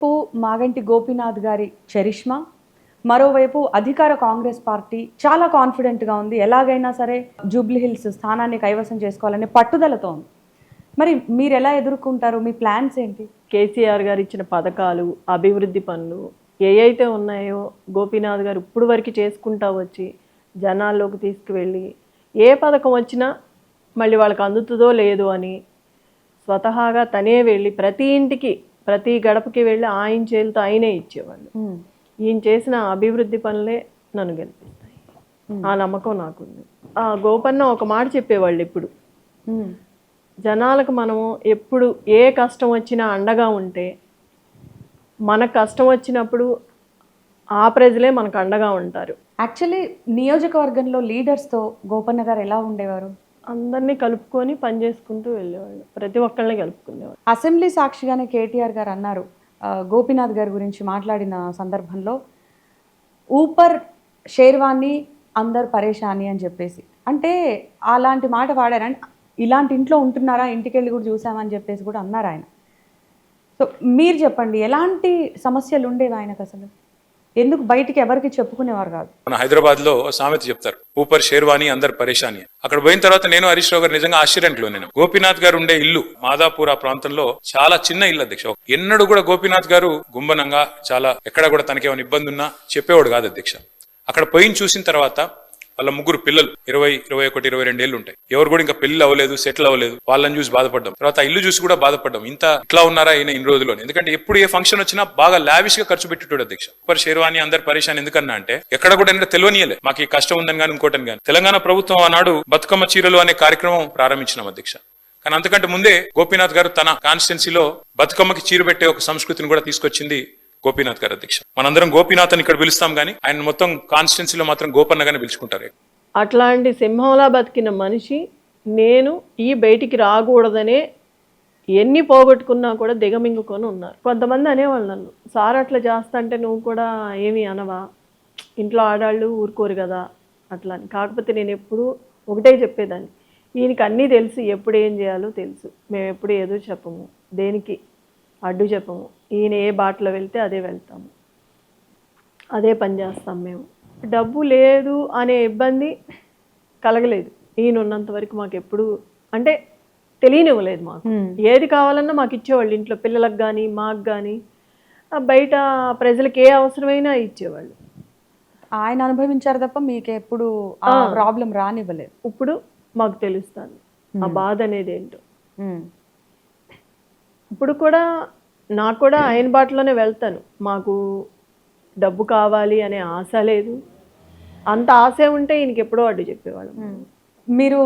వైపు మాగంటి గోపీనాథ్ గారి చరిష్మా మరోవైపు అధికార కాంగ్రెస్ పార్టీ చాలా కాన్ఫిడెంట్గా ఉంది. ఎలాగైనా సరే జూబ్లీ హిల్స్ స్థానాన్ని కైవసం చేసుకోవాలనే పట్టుదలతో ఉంది. మరి మీరు ఎలా ఎదుర్కొంటారు? మీ ప్లాన్స్ ఏంటి? కేసీఆర్ గారు ఇచ్చిన పథకాలు అభివృద్ధి పనులు ఏవైతే ఉన్నాయో గోపీనాథ్ గారు ఇప్పుడు వరకు చేసుకుంటా వచ్చి జనాల్లోకి తీసుకువెళ్ళి ఏ పథకం వచ్చినా మళ్ళీ వాళ్ళకి అందుతుందో లేదో అని స్వతహాగా తనే వెళ్ళి ప్రతి ఇంటికి ప్రతి గడపకి వెళ్ళి ఆయన చేతులతో ఆయనే ఇచ్చేవాళ్ళు. ఈయన చేసిన అభివృద్ధి పనులే నన్ను గెలిపిస్తాయి. ఆ నమ్మకం నాకుంది. ఆ గోపన్న ఒక మాట చెప్పేవాళ్ళు ఇప్పుడు. జనాలకు మనము ఎప్పుడు ఏ కష్టం వచ్చినా అండగా ఉంటే మనకు కష్టం వచ్చినప్పుడు ఆ ప్రజలే మనకు అండగా ఉంటారు. యాక్చువల్లీ నియోజకవర్గంలో లీడర్స్తో గోపన్న గారు ఎలా ఉండేవారు? అందరినీ కలుపుకొని పని చేసుకుంటూ వెళ్ళేవాళ్ళు. ప్రతి ఒక్కళ్ళని కలుపుకునేవాళ్ళు. అసెంబ్లీ సాక్షిగానే కేటీఆర్ గారు అన్నారు. గోపీనాథ్ గారి గురించి మాట్లాడిన సందర్భంలో ఊపర్ షేర్వాణి అందరు పరేషాని అని చెప్పేసి. అంటే అలాంటి మాట వాడారని ఇలాంటి ఇంట్లో ఉంటున్నారా ఇంటికి వెళ్ళి కూడా చూసామని చెప్పేసి కూడా అన్నారు ఆయన. సో మీరు చెప్పండి ఎలాంటి సమస్యలు ఉండేవి ఆయనకు అసలు? ఎందుకు బయటికి ఎవరికి చెప్పుకునేవారు కాదు. మన హైదరాబాద్లో సామెత చెప్తారు ఊపర్ షేర్వాణి అందరు పరేషాని. అక్కడ పోయిన తర్వాత నేను హరీష్ రావు గారు నిజంగా ఆశ్చర్యంలో నేను. గోపీనాథ్ గారు ఉండే ఇల్లు మాదాపూర్ ఆ ప్రాంతంలో చాలా చిన్న ఇల్లు అధ్యక్ష. ఎన్నడూ కూడా గోపీనాథ్ గారు గుంబనంగా చాలా ఎక్కడ కూడా తనకేమైనా ఇబ్బంది ఉన్నా చెప్పేవాడు కాదు అధ్యక్ష. అక్కడ పోయిన చూసిన తర్వాత వాళ్ళ ముగ్గురు పిల్లలు ఇరవై ఇరవై ఒకటి ఇరవై రెండు ఏళ్ళు ఉంటాయి. ఎవరు కూడా ఇంకా పెళ్ళి అవ్వలేదు సెటిల్ అవ్వలేదు. వాళ్ళని చూసి బాధపడ్డాం. తర్వాత ఇల్లు చూసి కూడా బాధపడ్డాం. ఇంత ఇట్లా ఉన్నారా ఈయన ఇన్ని రోజుల్లో ఎందుకంటే ఎప్పుడు ఏ ఫంక్షన్ వచ్చినా బాగా లావిష్గా ఖర్చు పెట్టేటోడు అధ్యక్ష. సూపర్ షేర్వాణి అందరు పరేషాన్ ఎందుకన్నా అంటే ఎక్కడ కూడా ఏంటంటే తెలియనియలే. మాకు ఈ కష్టం ఉందని కానీ ఇంకోటని కానీ తెలంగాణ ప్రభుత్వం ఆనాడు బతుకమ్మ చీరలు అనే కార్యక్రమం ప్రారంభించినాం అధ్యక్ష. కానీ అంతకంటే ముందే గోపీనాథ్ గారు తన కాన్స్టిట్యున్సీలో బతుకమ్మకి చీర పెట్టే ఒక సంస్కృతిని కూడా తీసుకొచ్చింది గోపీనాథ్ గారు అధ్యక్ష. మనందరం గోపీనాథ్ అని ఇక్కడ పిలుస్తాం కానీ ఆయన మొత్తం కాన్స్టిట్యున్సీలో మాత్రం గోపన్నగానే పిలుచుకుంటారు. అట్లాంటి సింహంలా బతికిన మనిషి నేను ఈ బయటికి రాకూడదనే ఎన్ని పోగొట్టుకున్నా కూడా దిగమింగుకొని ఉన్నారు. కొంతమంది అనేవాళ్ళు నన్ను సార్ అట్లా చేస్తా అంటే నువ్వు కూడా ఏమి అనవా? ఇంట్లో ఆడాళ్ళు ఊరుకోరు కదా? అట్లా అని. కాకపోతే నేను ఎప్పుడూ ఒకటే చెప్పేదాన్ని. ఈయనకి అన్నీ తెలుసు ఎప్పుడు ఏం చేయాలో తెలుసు. మేము ఎప్పుడు ఏదో చెప్పము. దేనికి? అడ్డు చెప్పము. ఈయన ఏ బాటలో వెళ్తే అదే వెళ్తాము. అదే పని చేస్తాం మేము. డబ్బు లేదు అనే ఇబ్బంది కలగలేదు. ఈయన ఉన్నంత వరకు మాకు ఎప్పుడు అంటే తెలియనివ్వలేదు మాకు. ఏది కావాలన్నా మాకు ఇచ్చేవాళ్ళు ఇంట్లో పిల్లలకు కానీ మాకు కానీ బయట ప్రజలకు ఏ అవసరమైనా ఇచ్చేవాళ్ళు. ఆయన అనుభవించారు తప్ప మీకు ఎప్పుడు ప్రాబ్లం రానివ్వలేదు. ఇప్పుడు మాకు తెలుస్తుంది. ఆ బాధ అనేది ఏంటో. ఇప్పుడు కూడా నాకు కూడా ఆయన బాటలోనే వెళ్తాను. మాకు డబ్బు కావాలి అనే ఆశ లేదు. అంత ఆశ ఉంటే ఈయనకి ఎప్పుడో అడ్డు చెప్పేవాళ్ళం. మీరు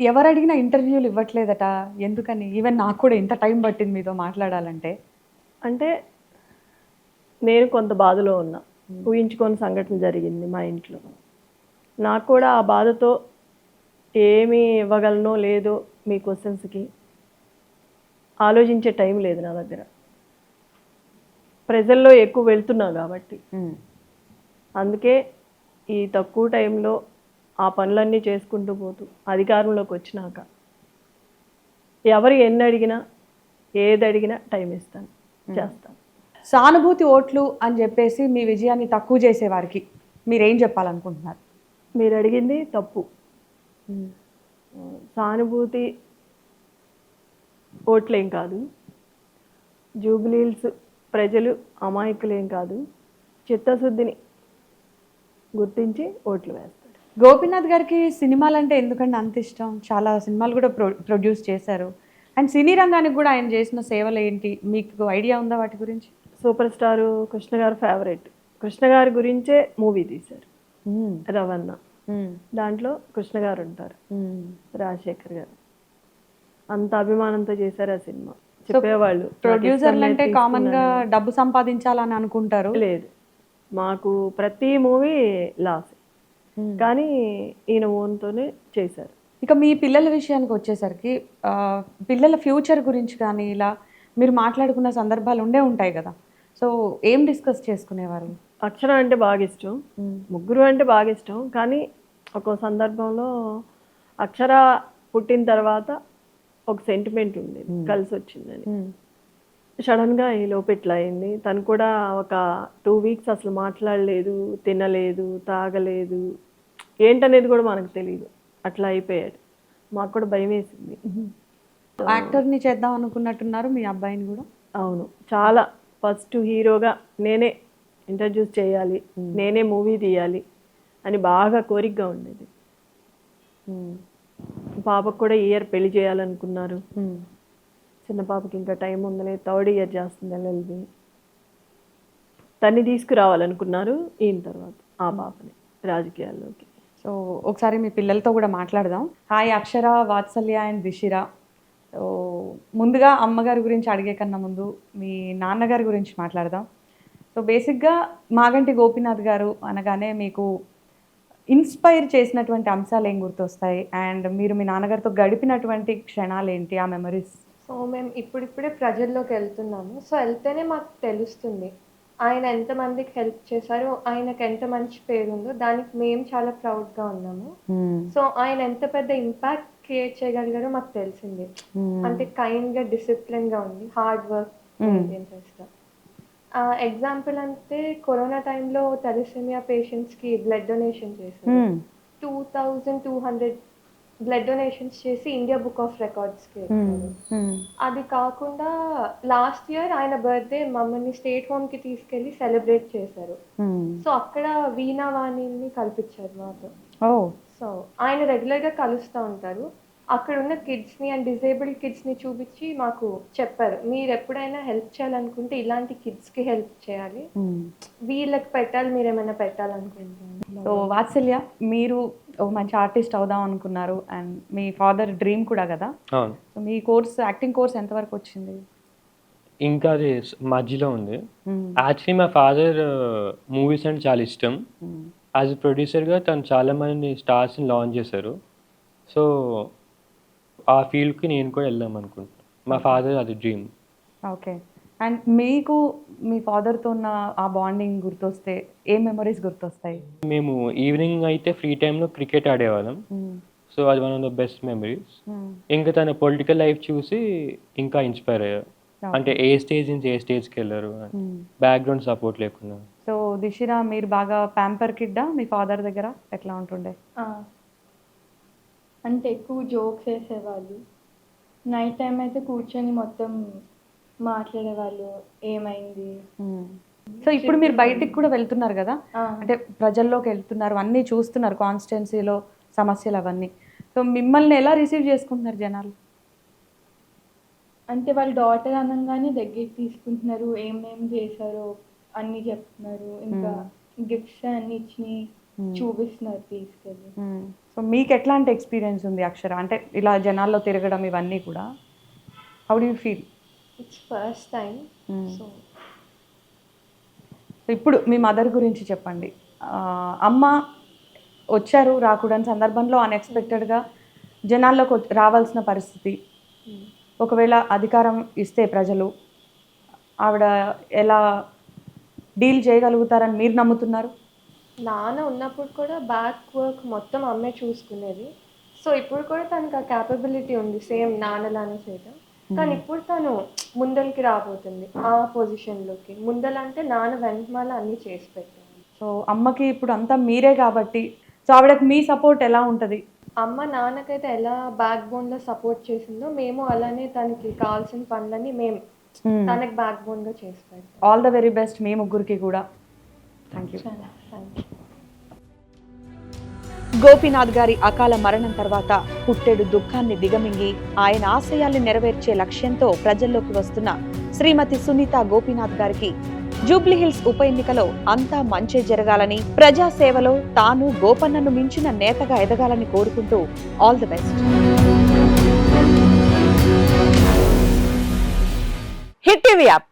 ఎవరు అడిగినా ఇంటర్వ్యూలు ఇవ్వట్లేదట? ఎందుకని? ఈవెన్ నాకు కూడా ఇంత టైం పట్టింది మీతో మాట్లాడాలంటే. అంటే నేను కొంత బాధలో ఉన్నా. ఊహించుకొని సంఘటన జరిగింది మా ఇంట్లో. నాకు కూడా ఆ బాధతో ఏమి ఇవ్వగలనో లేదో మీ క్వశ్చన్స్కి ఆలోచించే టైం లేదు నా దగ్గర. ప్రజల్లో ఎక్కువ వెళ్తున్నా కాబట్టి. అందుకే ఈ తక్కువ టైంలో ఆ పనులన్నీ చేసుకుంటూ పోతూ అధికారంలోకి వచ్చినాక ఎవరు ఎన్ని అడిగినా ఏది అడిగినా టైం ఇస్తాను చేస్తాను. సానుభూతి ఓట్లు అని చెప్పేసి మీ విజయాన్ని తక్కువ చేసే వారికి మీరేం చెప్పాలనుకుంటున్నారు? మీరు అడిగింది తప్పు. సానుభూతి ఓట్లేం కాదు. జూబ్లీల్స్ ప్రజలు అమాయకులేం కాదు. చిత్తశుద్ధిని గుర్తించి ఓట్లు వేస్తారు. గోపీనాథ్ గారికి సినిమాలు అంటే ఎందుకంటే అంత ఇష్టం? చాలా సినిమాలు కూడా ప్రొ ప్రొడ్యూస్ చేశారు. అండ్ సినీ రంగానికి కూడా ఆయన చేసిన సేవలు ఏంటి మీకు ఐడియా ఉందా వాటి గురించి? సూపర్ స్టారు కృష్ణ గారు ఫేవరెట్. కృష్ణ గారి గురించే మూవీ తీశారు. రవణ. దాంట్లో కృష్ణ గారు ఉంటారు. రాజశేఖర్ గారు. అంత అభిమానంతో చేశారు ఆ సినిమా. చెప్పేవాళ్ళు. ప్రొడ్యూసర్లు అంటే కామన్గా డబ్బు సంపాదించాలని అనుకుంటారు? లేదు. మాకు ప్రతి మూవీ లాస్ కానీ ఈయన ఓన్తోనే చేశారు. ఇక మీ పిల్లల విషయానికి వచ్చేసరికి పిల్లల ఫ్యూచర్ గురించి కానీ ఇలా మీరు మాట్లాడుకున్న సందర్భాలు ఉండే ఉంటాయి కదా. సో ఏం డిస్కస్ చేసుకునేవారు? అక్షర అంటే బాగా ఇష్టం. ముగ్గురు అంటే బాగా ఇష్టం. కానీ ఒక సందర్భంలో అక్షర పుట్టిన తర్వాత ఒక సెంటిమెంట్ ఉంది కలిసి వచ్చిందని మ్మ్. సడన్గా ఈ లోపు ఇట్లా అయింది. తను కూడా ఒక టూ వీక్స్ అసలు మాట్లాడలేదు తినలేదు తాగలేదు. ఏంటనేది కూడా మనకు తెలియదు అట్లా అయిపోయాడు. మాకు కూడా భయం వేసింది యాక్టర్ని చేద్దాం అనుకున్నట్టున్నారు మీ అబ్బాయిని కూడా? అవును. చాలా. ఫస్ట్ హీరోగా నేనే ఇంట్రడ్యూస్ చేయాలి. నేనే మూవీ తీయాలి అని బాగా కోరికగా ఉండేది. పాపకు కూడా ఇయర్ పెళ్ళి చేయాలనుకున్నారు. చిన్న పాపకి ఇంకా టైం ఉందని థర్డ్ ఇయర్ చేస్తుంది ఎల్ఎల్బి. తన్ని తీసుకురావాలనుకున్నారు ఈయన తర్వాత ఆ పాపని రాజకీయాల్లోకి. సో ఒకసారి మీ పిల్లలతో కూడా మాట్లాడదాం. Hi Akshara Vatsalya and Dishira. So ముందుగా అమ్మగారి గురించి అడిగే కన్నా ముందు మీ నాన్నగారి గురించి మాట్లాడదాం. సో బేసిక్గా మాగంటి గోపీనాథ్ గారు అనగానే మీకు ఇన్స్పైర్ చేసినటువంటి అంశాలు ఏం గుర్తొస్తాయి? అండ్ మీరు మీ నాన్నగారితో గడిపినటువంటి క్షణాలు ఏంటి? ఆ మెమరీస్? సో మేము ఇప్పుడిప్పుడే ప్రజల్లోకి వెళ్తున్నాము. సో వెళ్తేనే మాకు తెలుస్తుంది. ఆయన ఎంతమందికి హెల్ప్ చేశారో? ఆయనకు ఎంత మంచి పేరు ఉందో దానికి మేము చాలా ప్రౌడ్గా ఉన్నాము. సో ఆయన ఎంత పెద్ద ఇంపాక్ట్ క్రియేట్ చేయగలిగారో మాకు తెలిసింది. అంటే కైండ్గా డిసిప్లిన్గా ఉంది హార్డ్ వర్క్ మెయింటైన్ చేస్తా. ఎగ్జాంపుల్ అంటే కరోనా టైంలో తెలసేమియా పేషెంట్స్కి బ్లడ్ డొనేషన్ చేశారు. Two thousand two hundred blood donations చేసి ఇండియా బుక్ ఆఫ్ రికార్డ్స్కి అది కాకుండా లాస్ట్ ఇయర్ ఆయన బర్త్డే మమ్మల్ని స్టేట్ హోమ్కి తీసుకెళ్ళి సెలబ్రేట్ చేశారు. సో అక్కడ వీణావాణిని కల్పించారు మాతో. సో ఆయన రెగ్యులర్గా కలుస్తూ ఉంటారు. అక్కడ ఉన్న కిడ్స్ని అండ్ డిజేబుల్డ్ కిడ్స్ని చూపించి మాకు చెప్పారు. మీరు ఎప్పుడైనా హెల్ప్ చేయాలనుకుంటే ఇలాంటి కిడ్స్కి హెల్ప్ చేయాలి. వీళ్ళకి పెట్టాలి మీరు ఏమైనా పెట్టాలనుకుంటున్నారు? సో వాత్సల్య మీరు మంచి ఆర్టిస్ట్ అవుదాం అనుకున్నారు అండ్ మీ ఫాదర్ డ్రీమ్ కూడా కదా? సో మీ కోర్స్ యాక్టింగ్ కోర్స్ ఎంతవరకు వచ్చింది? ఇంకా అది మధ్యలో ఉంది. యాక్చువల్లీ మా ఫాదర్ మూవీస్ అంటే చాలా ఇష్టం. యాజ్ ప్రొడ్యూసర్గా తను చాలా మంది స్టార్స్ని లాంచ్ చేశారు. సో ఆ ఫీల్డ్కి నేను కూడా వెళ్దాం అనుకుంటున్నాను మా ఫాదర్ అది డ్రీమ్. ఓకే. అండ్ మీకు మీ ఫాదర్తో ఉన్న ఆ బాండింగ్ గుర్తొస్తే ఏ మెమరీస్ గుర్తొస్తాయి? మేము ఈవినింగ్ అయితే ఫ్రీ టైంలో క్రికెట్ ఆడేవాళ్ళం. సో అది one of the best memories. ఇంకా తన పొలిటికల్ లైఫ్ చూసి ఇంకా ఇన్స్పైర్ అయ్యారు. అంటే ఏ స్టేజ్ నుంచి ఏ స్టేజ్కి వెళ్ళారు బ్యాక్గ్రౌండ్ సపోర్ట్ లేకుండా. సో దిశిరా మీరు బాగా ప్యాంపర్ కిడ్డా మీ ఫాదర్ దగ్గర? ఎట్లా ఉంటుండే? ఆ. అంటే ఎక్కువ జోక్స్ వేసేవాళ్ళు. నైట్ టైం అయితే కూర్చొని మొత్తం మాట్లాడేవాళ్ళు. ఏమైంది? సో ఇప్పుడు మీరు బయటికి కూడా వెళ్తున్నారు కదా. అంటే ప్రజల్లోకి వెళ్తున్నారు అన్నీ చూస్తున్నారు కాన్స్టిట్యున్సీలో సమస్యలు అవన్నీ. సో మిమ్మల్ని ఎలా రిసీవ్ చేసుకుంటున్నారు జనాలు? అంటే వాళ్ళ డాటర్ అనగానే దగ్గరికి తీసుకుంటున్నారు. ఏమేం చేశారో అన్నీ చెప్తున్నారు. ఇంకా గిఫ్ట్స్ అన్ని ఇచ్చి చూపిస్తున్నారు తీసుకెళ్ళి. సో మీకు ఎట్లాంటి ఎక్స్పీరియన్స్ ఉంది అక్షర? అంటే ఇలా జనాల్లో తిరగడం ఇవన్నీ కూడా. How do feel it's first time so ఇప్పుడు మీ మదర్ గురించి చెప్పండి. అమ్మ వచ్చారు రాకూడని సందర్భంలో అన్ఎక్స్పెక్టెడ్గా జనాల్లోకి రావాల్సిన పరిస్థితి. ఒకవేళ అధికారం ఇస్తే ప్రజలు ఆవిడ ఎలా డీల్ చేయగలుగుతారని మీరు నమ్ముతున్నారు? నాన్న ఉన్నప్పుడు కూడా బ్యాక్ వర్క్ మొత్తం అమ్మే చూసుకునేది. సో ఇప్పుడు కూడా తనకు ఆ క్యాపబిలిటీ ఉంది సేమ్ నాన్నలానే చేయడం కానీ ఇప్పుడు తను ముందరికి రాబోతుంది ఆ పొజిషన్లోకి ముందలంటే నాన్న వెనకమాల అన్నీ చేసి పెట్టాను సో అమ్మకి ఇప్పుడు అంతా మీరే కాబట్టి సో ఆవిడకి మీ సపోర్ట్ ఎలా ఉంటుంది? అమ్మ నాన్నకైతే ఎలా బ్యాక్ బోన్లో సపోర్ట్ చేసిందో మేము అలానే తనకి కావాల్సిన పనులన్నీ మేము. తనకి బ్యాక్ బోన్గా చేసి పెడతాం. ఆల్ ద వెరీ బెస్ట్ మీ ముగ్గురికి కూడా. థ్యాంక్ యూ గోపీనాథ్ గారి అకాల మరణం తర్వాత పుట్టెడు దుఃఖాన్ని దిగమింగి ఆయన ఆశయాల్ని నెరవేర్చే లక్ష్యంతో ప్రజల్లోకి వస్తున్న శ్రీమతి సునీత గోపీనాథ్ గారికి జూబ్లీహిల్స్ ఉప ఎన్నికలో అంతా మంచే జరగాలని ప్రజా సేవలో తాను గోపన్నను మించిన నేతగా ఎదగాలని కోరుకుంటూ all the best. Hit TV app.